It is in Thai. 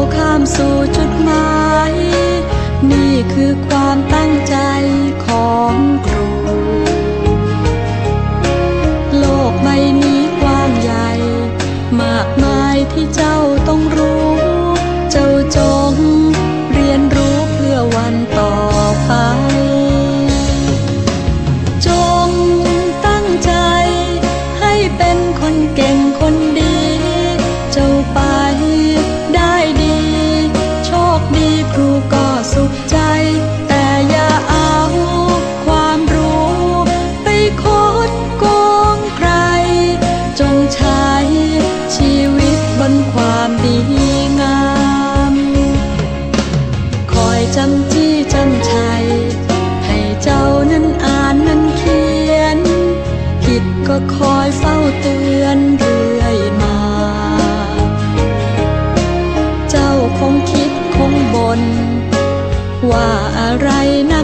ข้ามสู่จุดหมาย นี่คือความตั้งใจของครู โลกใบนี้กว้างใหญ่ มากมายที่เจ้าต้องรู้ เฝ้าเตือนเรื่อยมา เจ้าคงคิดคงบน ว่าอะไรนะ